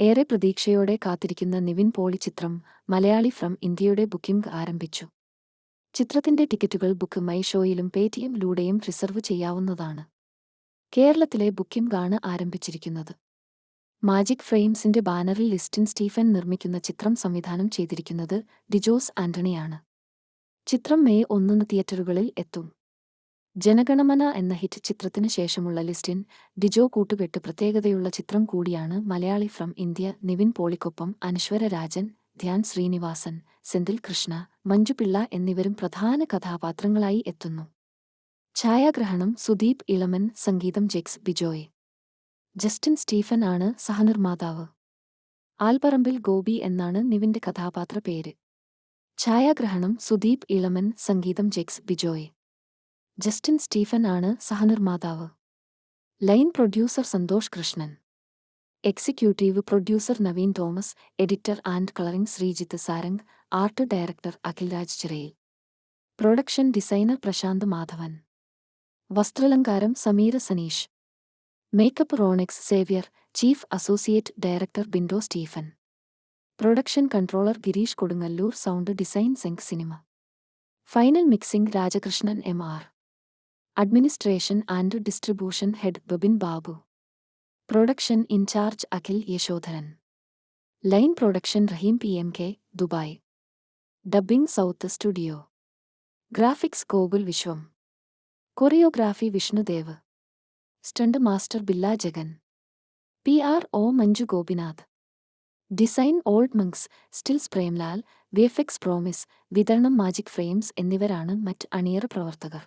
ഏറെ പ്രതീക്ഷയോടെ കാത്തിരിക്കുന്ന നിവിൻ പോളി ചിത്രം മലയാളി ഫ്രം ഇന്ത്യയുടെ ബുക്കിംഗ് ആരംഭിച്ചു. ചിത്രത്തിന്റെ ടിക്കറ്റുകൾ ബുക്ക് മൈ ഷോയിലും പേടിഎം റിസർവ് ചെയ്യാവുന്നതാണ്. കേരളത്തിലെ ബുക്കിംഗ് ആണ് ആരംഭിച്ചിരിക്കുന്നത്. മാജിക് ഫ്രെയിംസിന്റെ ബാനറിൽ ലിസ്റ്റിൻ സ്റ്റീഫൻ നിർമ്മിക്കുന്ന ചിത്രം സംവിധാനം ചെയ്തിരിക്കുന്നത് ഡിജോസ് ആന്റണിയാണ്. ചിത്രം മെയ് ഒന്നിന് തിയേറ്ററുകളിൽ എത്തും. ജനഗണമന എന്ന ഹിറ്റ് ചിത്രത്തിന് ശേഷമുള്ള ലിസ്റ്റിൻ ഡിജോ കൂട്ടുകെട്ട് പ്രത്യേകതയുള്ള ചിത്രം കൂടിയാണ് മലയാളി ഫ്രം ഇന്ത്യ നിവിൻ പോളിക്കൊപ്പം അനശ്വര രാജൻ ധ്യാൻ ശ്രീനിവാസൻ സെന്തിൽ കൃഷ്ണ മഞ്ജുപിള്ള എന്നിവരും പ്രധാന കഥാപാത്രങ്ങളായി എത്തുന്നു. ഛായാഗ്രഹണം സുദീപ് ഇളമൻ സംഗീതം ജെക്സ് ബിജോയ്. ജസ്റ്റിൻ സ്റ്റീഫൻ ആണ് സഹനിർമ്മാതാവ്. ആൽപറമ്പിൽ ഗോപി എന്നാണ് നിവിന്റെ കഥാപാത്ര പേര്. ഛായാഗ്രഹണം സുദീപ് ഇളമൻ സംഗീതം ജെക്സ് ബിജോയ്. ജസ്റ്റിൻ സ്റ്റീഫൻ ആണ് സഹനിർമ്മാതാവ്. Line producer Santhosh Krishnan. Executive producer Naveen Thomas editor and colouring Sreejith Sarang art director Akhilraj Chirayil. Production designer Prashanth Madhavan. വസ്ത്രലങ്കാരം Sameera Saneesh. Makeup Ronex Xavier chief associate director Bindo Stephen. Production controller Gireesh Kodungallur sound design sync cinema. Final mixing Rajakrishnan M R. Administration and distribution head Babin Babu. Production in charge Akhil Yashodharan. Line production Raheem P M K Dubai. Dubbing South studio. Graphics Gokul Viswam. Choreography Vishnudev stunt master Billa Jagan. P R O Manju Gopinath. Design Old Monks stills Premlal VFX Promise വിതരണം magic frames എന്നിവരാണ് മറ്റ് അണിയറ പ്രവർത്തകർ.